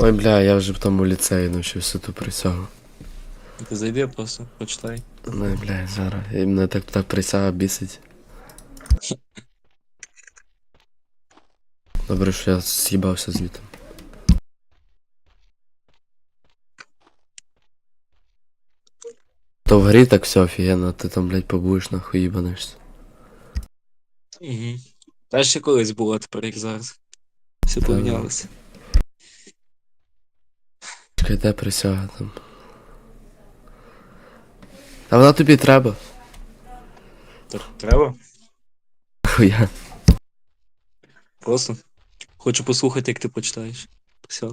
Ой, бля, я вже в тому ліцеї навчився ту присягу. Ти зайди просто, почитай. Ну, бля, зараз. І мене так та присяга бісить. Добре, що я з'їбався звідти. То в грі так все офігенно, а ти там, блядь, побудеш нахуй їбанешся. Угу. Та ще колись було, а тепер як зараз. Все Та, помінялося. Чекай, де присяга там. А вона тобі треба. Так, треба? Хуя. Просто. Хочу послухати, як ти почитаєш. Все.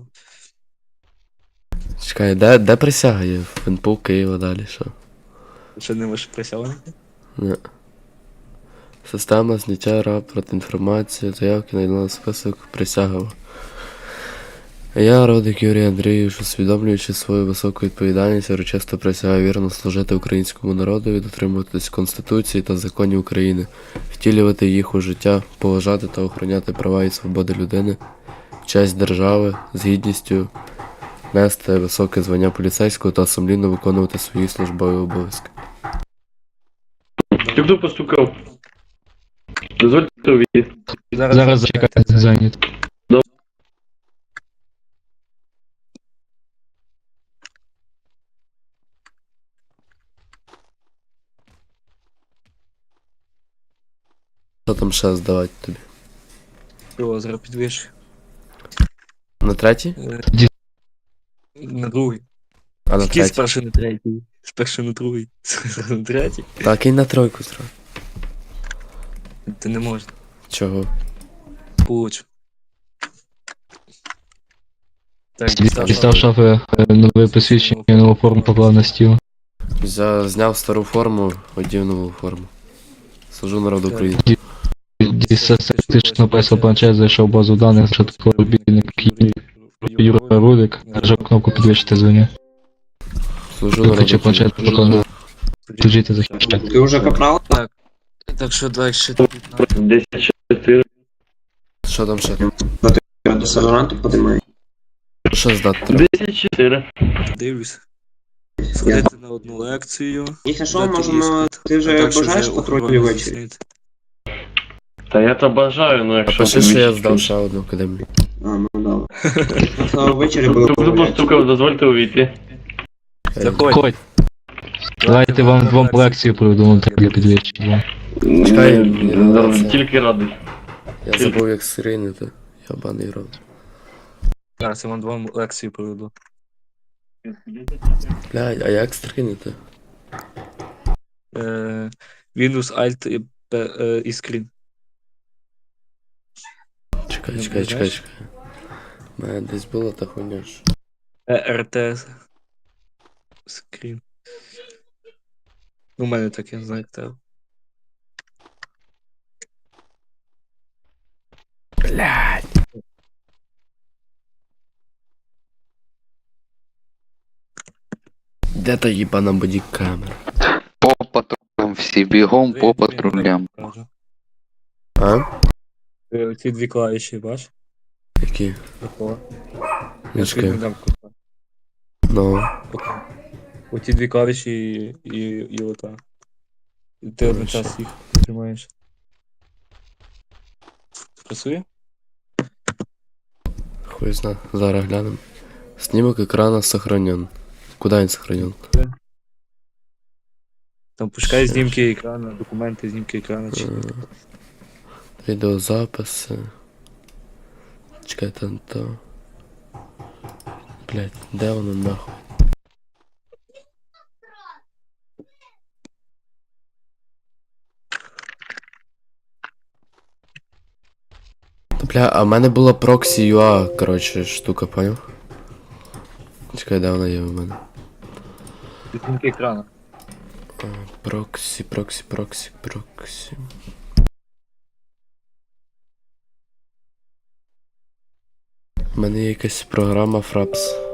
Чекай, де, де присяга є? В НПУ Києва далі, що? Ще не ваше присягнення? Не. Система зняття рапорт, інформація, заявки на список присягав. Я, Родик Юрій Андрійович, усвідомлюючи свою високу відповідальність, урочисто присягаю вірно служити українському народу, дотримуватись Конституції та законів України, втілювати їх у життя, поважати та охороняти права і свободи людини, честь держави, з гідністю нести високе звання поліцейського та сумлінно виконувати свої службові обов'язки. Хто постукав? Дозвольте увійти. Зараз зачекайте, зайнят. Що там ще здавати тобі? Його зараз підвищу. На третій? Е, На другий. А на третій? спершу на третій? Спершу на другий. Зразу на третій? Так, і на тройку зразу. Ти не можна. Чого? Получу. Так, Дістав шафи е, нове посвідчення, нову форму поклав на стіл. Взяв, зняв стару форму, одів нову форму. Служу народу України. Дістав статично писав планшет, зайшов в базу даних, обійник Юра Рудик, нажав кнопку підвищити звання. Виключив планшет, поклав. Служити захищати. Ти вже капрал? Так. Так що далі тобі 10-4. Що там ще? Я до Саверанту подимаю. Що здати треба? 10-4. дивлюсь. Сходити на одну лекцію. Якщо що, можемо. Ти вже бажаєш ввечері? Та я то бажаю, ну якщо... Пиши, що я здав ще одну академію. А, ну ввечері буду Хто погуляти. постукав, дозвольте увійти. Заходь. Давайте вам двом лекцію проведу для підвищення. Чекай, Ні, ну, да, це- Тільки радий. Я забув як скринити. Ябаний рот. Зараз я вам двом лекцію проведу. Блядь, а як скринити? Е, Windows Alt і, P- е, і Screen. Чекай, чекай, чекай, чекай. У мене десь була та хуйня ж. Е, RTS. Screen. У мене таке, як тебе. Блядь. Де та їбана бодікамера? По патрулям всі бігом по патрулям. А? Е, Ці дві клавіші, бач? Які? Тобі Мішки. Ну. Оті дві клавіші і, і, і ота. І ти одночасно їх тримаєш. Працює? Хуй зна. Зараз глянем. Снимок экрана сохранен. Куда він сохранен? Там Ще знімки екрану, документи, знімки екрану. Чи... Е, Відеозаписи. Чекай, там то. Блять, де воно нахуй? Бля, а в мене була Proxy UA, коротше, штука, поняв? Чекай, де вона є у мене? Знімки екрану. Проксі, проксі, проксі, проксі. У мене є якась програма Fraps.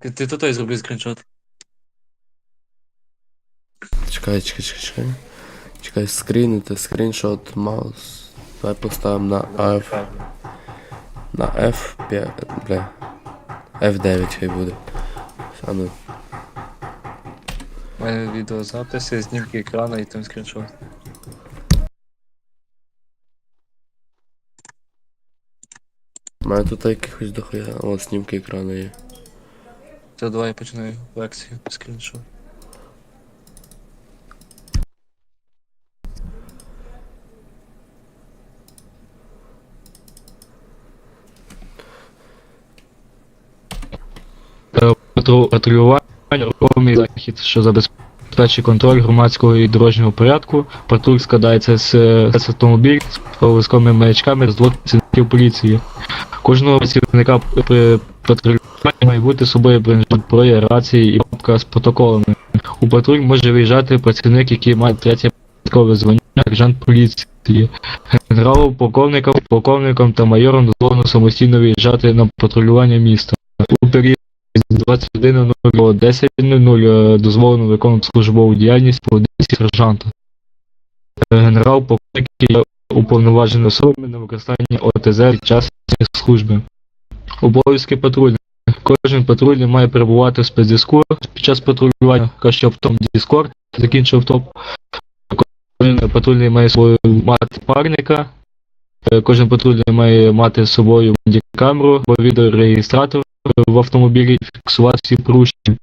Ти, ти то той зроби скріншот. Чекай, чекай, чекай, чекай. Чекай, скрінити, скріншот, маус. Давай поставимо на AF. На F5, бля. F9 хай буде. А ну. У мене відеозаписи, знімки екрану і там скріншот. У мене тут якихось дохуя. От снімки екрану є. То давай я починаю лекцію скріншот. Патрулювання рухомий захід, що забезпечує контроль громадського і дорожнього порядку. Патруль складається з, е, з автомобілів з проблисковими маячками з двох працівників поліції. Кожного працівника при патрулюванні має бути з собою бронежилет, рації і папка з протоколами. У патруль може виїжджати працівник, який має третє військове звання, сержант поліції. Генералу, полковникам, полковникам та майорам дозволено самостійно виїжджати на патрулювання міста. У період з 21.00 до 10.00 е, дозволено виконувати службову діяльність по одиниці сержанта. Генерал полковник є уповноваженою особами на використання ОТЗ під час служби. Обов'язки патрульних. Кожен патрульний має перебувати в спецзв'язку під час патрулювання, краще автом Discord, закінчив топ. Кожен патрульний має свою мати парника. Е, Кожен патрульний має мати з собою камеру або відеореєстратор в автомобілі фіксувати всі порушення.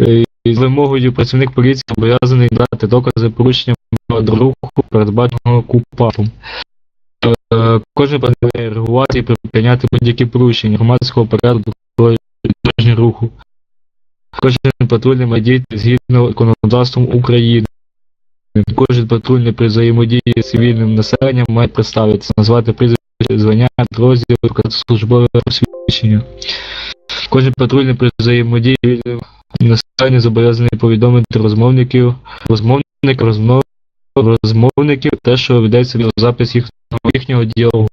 Е, і з вимогою працівник поліції зобов'язаний дати докази порушення до руху, передбаченого КУПАПом. Е, Кожен повинен реагувати і припиняти будь-які порушення громадського порядку дорожнього руху. Кожен патрульний має діяти згідно законодавством України. Кожен патрульний при взаємодії з цивільним населенням має представитися, назвати прізвище, звання, розділ, службове посвідчення. Кожен патрульний при взаємодії населенням зобов'язаний повідомити розмовників, розмовник, розмов, розмовників те, що ведеться відеозапис їх, їхнього діалогу.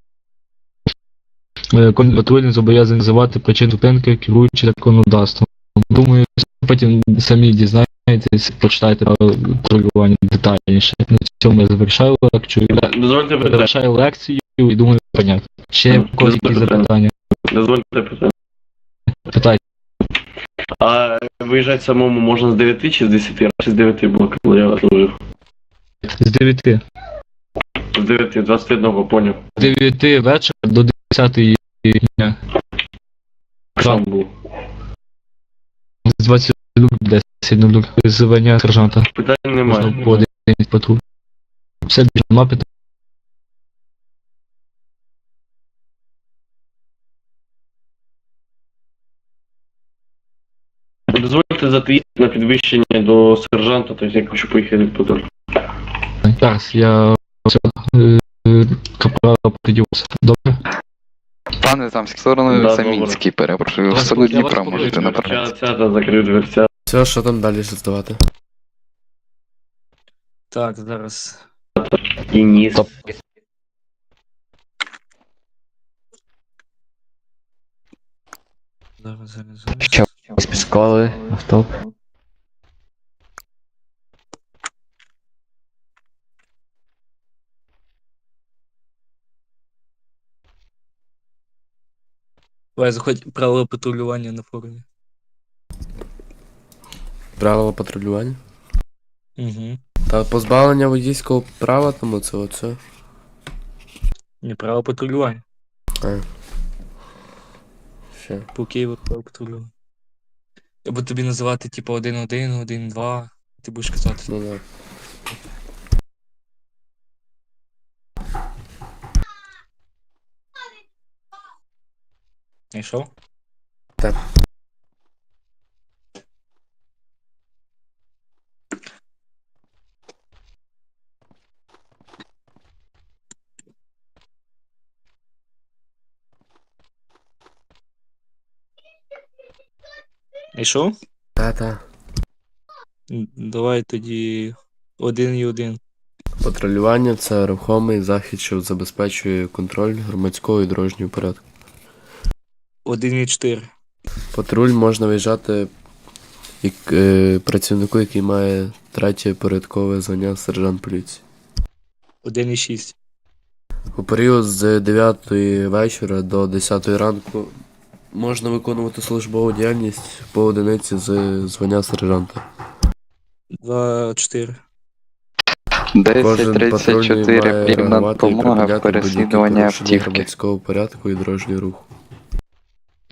Е, зобов'язаний називати причину зупинки, керуючи законодавством. Думаю, потім самі дізнаєтесь, почитайте про патрулювання детальніше. На цьому я завершаю лекцію. Дозвольте питання. Завершаю лекцію і думаю, понятно. Ще когось якісь запитання? Дозвольте питання. Питайте. А виїжджати самому можна з 9 чи з 10? Чи з 9 було, коли я служив? З 9. З 9, 21 поняв. З 9 вечора до 10 дня. Сам був. З 20 до 10 нуль. Звання сержанта. Питань Можна немає. по один патруль. Все, більше нема питань. Дозвольте затиїти на підвищення до сержанта, тобто я хочу поїхати в патруль. Зараз я все, капрала поділився. Добре? Пане там, в сторону Да, Самінський, перепрошую. В село Дніпра можете закрив дверця. Все, що там далі здавати? Так, зараз. І ніс. Стоп. Зараз, зараз, зараз. Що? Школи, авто. Давай, заходь правила патрулювання на форумі. Правила патрулювання. Угу. Та позбавлення водійського права, тому це оце. Не право патрулювання. Ще. По Києву право патрулювання. Або тобі називати типу 1-1, 1-2. Ти будеш казати. Ну да. Знайшов? Так. Знайшов? Та-та. Давай тоді один і один. Патрулювання це рухомий захід, що забезпечує контроль громадського і дорожнього порядку. Один і чотири. Патруль можна виїжджати як е, працівнику, який має третє порядкове звання сержант поліції. Один і шість. У період з 9 вечора до 10 ранку можна виконувати службову діяльність по одиниці з звання сержанта. 2-4. Кожен патрульний 10.34 має реагувати і допомога припиняти будь-які переслідування порушення автівки. громадського порядку і дорожнього руху.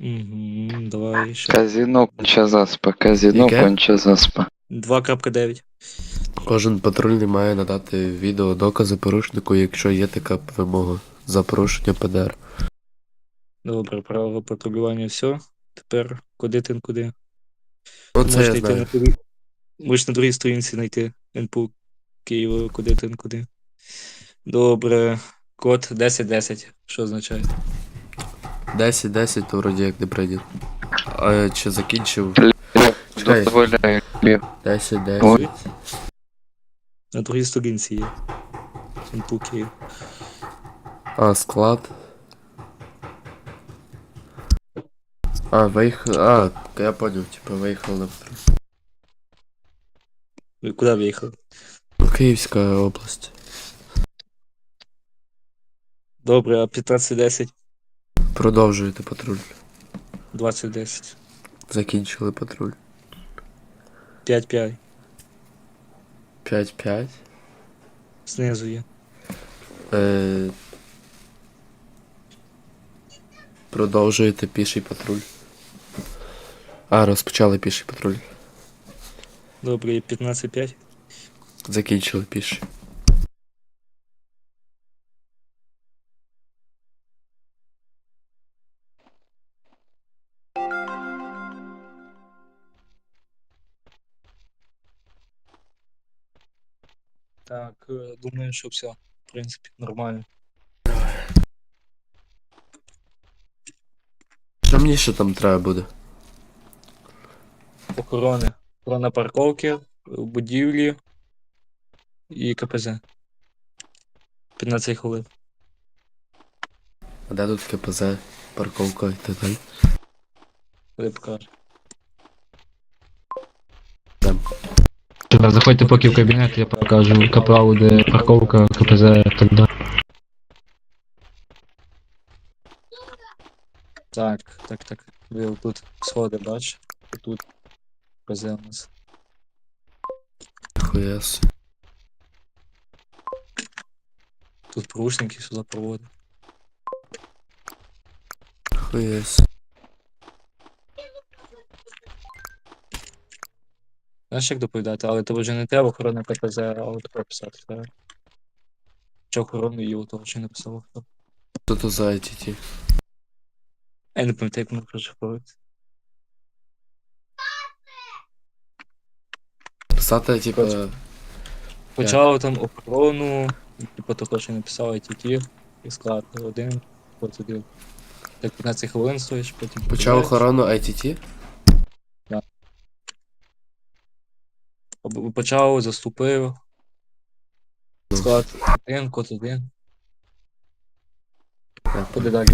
Угу, давай ще. Казіно конча заспа, казіно Яке? конча заспа. 2.9. Кожен патрульний має надати відео докази порушнику, якщо є така вимога за порушення ПДР. Добре, право патрулювання все. Тепер куди ти куди? Ну це Можеш я на знаю. другій. Можеш на другій сторінці знайти НПУ Києва, куди ти куди. Добре. Код 1010. Що означає? 10-10, то вроді як не прийняв. А чи закінчив? Чекай. Дозволяю. 10-10. Ой. На другій сторінці є. Київ. А, склад. А, виїхав. А, я понял, типа виїхав на патруль. Ви куди виїхали? Київська область. Добре, а 1510, Продовжуєте патруль. 2010. Закінчили патруль. 5-5. 5-5. Знизу є. Е... Продовжуєте піший патруль. А, розпочали піший патруль. Добре, і 15-5. Закінчили піший. Так, е, думаю, що все. В принципі, нормально. Що мені ще там треба буде? Охорони. Охорона парковки, будівлі і КПЗ. 15 хвилин. А де тут КПЗ, парковка і так далі? Коли покажу. Заходьте поки в кабінет, я покажу капралу, де парковка, КПЗ і так далі. Так, так, так. Ви тут сходи бачите? Тут КПЗ у нас. Хуяс. Тут порушники сюди проводять. Хуяс. Знаєш, як доповідати, але то вже не треба охорона КПЗ, а от прописати треба. Чи охорону її того чи не писав хто. Що то за ITT? Я не пам'ятаю, як воно проживається. Писати. Коротше. Почав там охорону, типу того, що написав ITT, і склад один, от один. Так 15 хвилин стоїш, потім. Почав охорону ITT? Почав, заступив. Склад один, код один. Я Куди далі?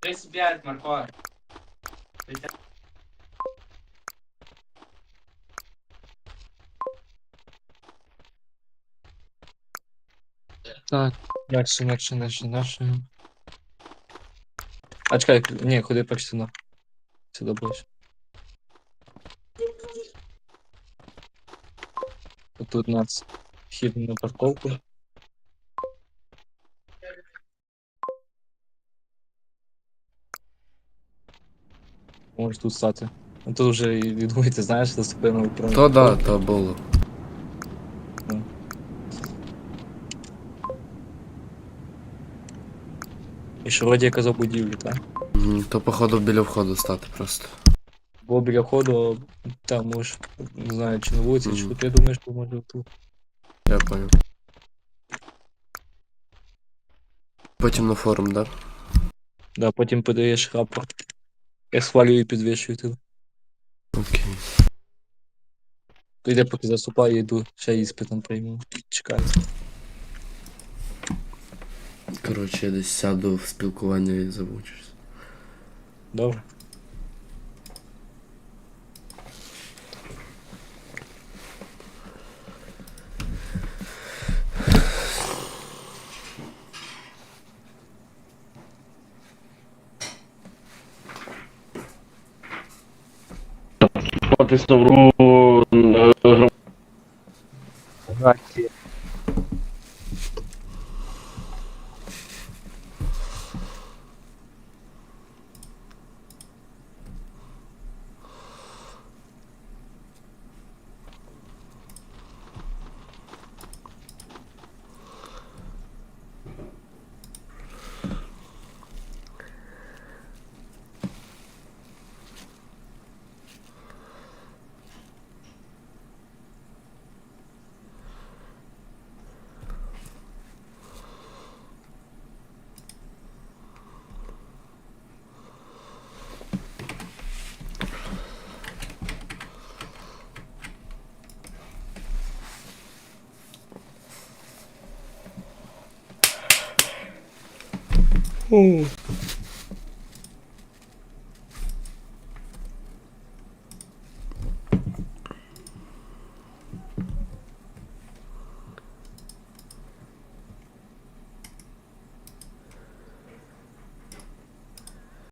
35, Марко. Так, інакше, інакше, інакше, інакше. А чекай, ні, ходи перш сюди. Сюди ближче. Тут у нас вхід на парковку. Можеш тут стати. Ну тут вже і відгуйте, знаєш, за спину управління. То да, то було. І що вроді я казав будівлі, так? То походу біля входу стати просто. Бо біля входу, там можеш, не знаю, чи на вулиці, чи тут, я думаю, що може тут. Я понял. Потім на форум, да? Да, потім подаєш рапорт. Я схвалюю і підвищую тебе. Окей. Йде, поки заступаю, йду, ще іспитом прийму. Чекаю. Коротше, я десь сяду в спілкування і замучусь. Добре. Натиснув руку 오.